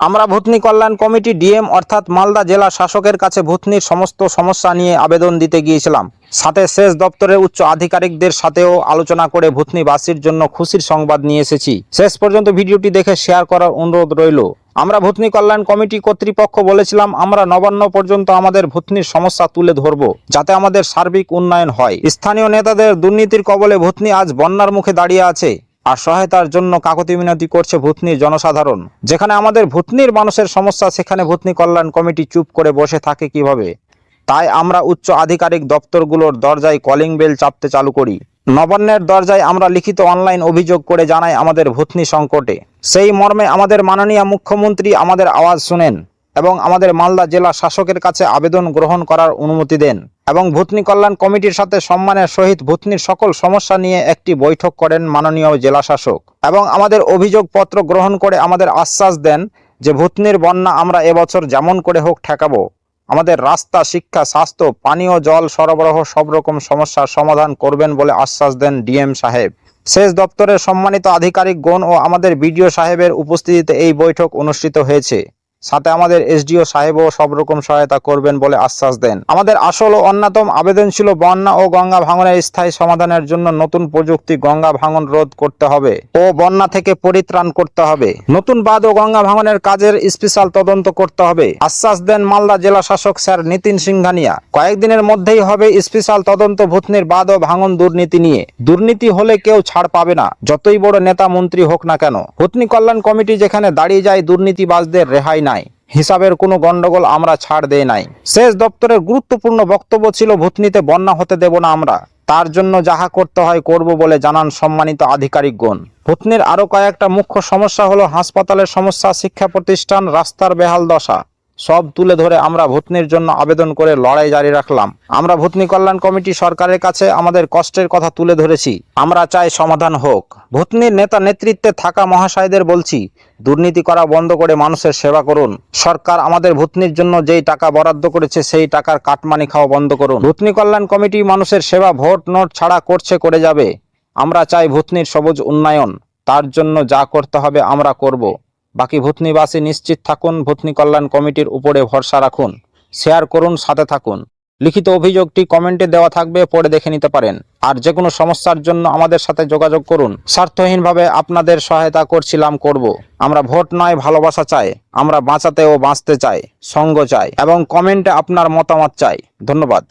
আমরা ভূতনি কল্যাণ committee DM অর্থাৎ মালদা জেলা শাসকের কাছে ভূতনির সমস্ত সমস্যা নিয়ে আবেদন দিতে গিয়েছিলাম। সাথে শেষ দপ্তরের উচ্চ আধিকারিকদের সাথেও আলোচনা করে ভূতনিবাসীর জন্য খুশির সংবাদ নিয়ে এসেছি। শেষ পর্যন্ত ভিডিওটি দেখে শেয়ার করার অনুরোধ রইল। আমরা ভূতনি কল্যাণ কমিটি কর্তৃপক্ষ বলেছিলাম, আমরা নবান্ন পর্যন্ত আমাদের ভূতনির সমস্যা তুলে ধরব, যাতে আমাদের সার্বিক উন্নয়ন হয়। স্থানীয় নেতাদের দুর্নীতির কবলে ভূতনি আজ বন্যার মুখে দাঁড়িয়ে আছে। আর সহায়তার জন্য কাকতি মিনতি করছে ভূতনির জনসাধারণ। যেখানে আমাদের ভূতনির মানুষের সমস্যা, সেখানে ভূতনি কল্যাণ কমিটি চুপ করে বসে থাকে কীভাবে? তাই আমরা উচ্চ আধিকারিক দপ্তরগুলোর দরজায় কলিং বেল চাপতে চালু করি। নবান্নের দরজায় আমরা লিখিত অনলাইন অভিযোগ করে জানাই আমাদের ভূতনি সংকটে। সেই মর্মে আমাদের মাননীয় মুখ্যমন্ত্রী আমাদের আওয়াজ শুনেন এবং আমাদের মালদা জেলা শাসকের কাছে আবেদন গ্রহণ করার অনুমতি দেন। এবং ভূতনি কল্যাণ কমিটির সাথে সম্মানের সহিত ভূতনির সকল সমস্যা নিয়ে একটি বৈঠক করেন মাননীয় জেলা শাসক। এবং আমাদের অভিযোগপত্র গ্রহণ করে আমাদের আশ্বাস দেন যে ভূতনির বন্যা আমরা এবছর যেমন করে হোক ঠেকাবো। আমাদের রাস্তা, শিক্ষা, স্বাস্থ্য, পানীয়, জল, সরবরাহ সব রকম সমস্যার সমাধান করবেন বলে আশ্বাস দেন ডিএম সাহেব। সেচ দপ্তরের সম্মানিত আধিকারিকগণ ও আমাদের বিডিও সাহেবের উপস্থিতিতে এই বৈঠক অনুষ্ঠিত হয়েছে। সাথে আমাদের এসডিও সাহেবও সব রকম সহায়তা করবেন বলে আশ্বাস দেন। আমাদের আসল ও অন্যতম আবেদন ছিল বন্যা ও গঙ্গা ভাঙনের স্থায়ী সমাধানের জন্য নতুন প্রযুক্তি গঙ্গা ভাঙন রোধ করতে হবে ও বন্যা থেকে পরিত্রাণ করতে হবে। নতুন বাঁধ ও গঙ্গা ভাঙনের কাজের স্পেশাল তদন্ত করতে হবে। আশ্বাস দেন মালদা জেলা শাসক স্যার নিতিন সিংহানিয়া। কয়েকদিনের মধ্যেই হবে স্পেশাল তদন্ত ভূতনির বাঁধ ও ভাঙন দুর্নীতি নিয়ে। দুর্নীতি হলে কেউ ছাড় পাবে না। যতই বড় নেতা মন্ত্রী হোক না কেন। ভূতনি কল্যাণ কমিটি যেখানে দাঁড়িয়ে যায় দুর্নীতিবাজদের রেহাই নাই হিসাবের কোনো গণ্ডগোল আমরা ছাড় দেই নাই। শেষ দপ্তরের গুরুত্বপূর্ণ বক্তব্য ছিল, ভূতনিতে বন্যা হতে দেব না আমরা। তার জন্য যাহা করতে হয় করব বলে জানান সম্মানিত আধিকারিকগণ। ভূতনির আরও কয়েকটা মুখ্য সমস্যা হলো, হাসপাতালের সমস্যা, শিক্ষা প্রতিষ্ঠান, রাস্তার বেহাল দশা। সব তুলে ধরে আমরা ভূতনির জন্য আবেদন করে লড়াই জারি রাখলাম। আমরা ভূতনি কল্যাণ কমিটি সরকারের কাছে আমাদের কষ্টের কথা তুলে ধরেছি। আমরা চাই সমাধান হোক। ভূতনির নেতা নেতৃত্বে থাকা মহাশয়দের বলছি, দুর্নীতি করা বন্ধ করে মানুষের সেবা করুন। সরকার আমাদের ভূতনির জন্য যেই টাকা বরাদ্দ করেছে, সেই টাকার কাটমানি খাওয়া বন্ধ করুন। ভূতনি কল্যাণ কমিটি মানুষের সেবা ভোট নোট ছাড়া করছে করে যাবে। আমরা চাই ভূতনির সবুজ উন্নয়ন। তার জন্য যা করতে হবে আমরা করব। বাকি ভূতনিবাসী নিশ্চিত থাকুন, ভূতনি কল্যাণ কমিটির উপরে ভরসা রাখুন, শেয়ার করুন, সাথে থাকুন। লিখিত অভিযোগটি কমেন্টে দেওয়া থাকবে, পড়ে দেখে নিতে পারেন। আর যে কোনো সমস্যার জন্য আমাদের সাথে যোগাযোগ করুন। স্বার্থহীনভাবে আপনাদের সহায়তা করছিলাম, করব। আমরা ভোট নয়, ভালোবাসা চাই। আমরা বাঁচাতে ও বাঁচতে চাই, সঙ্গ চাই এবং কমেন্টে আপনার মতামত চাই। ধন্যবাদ।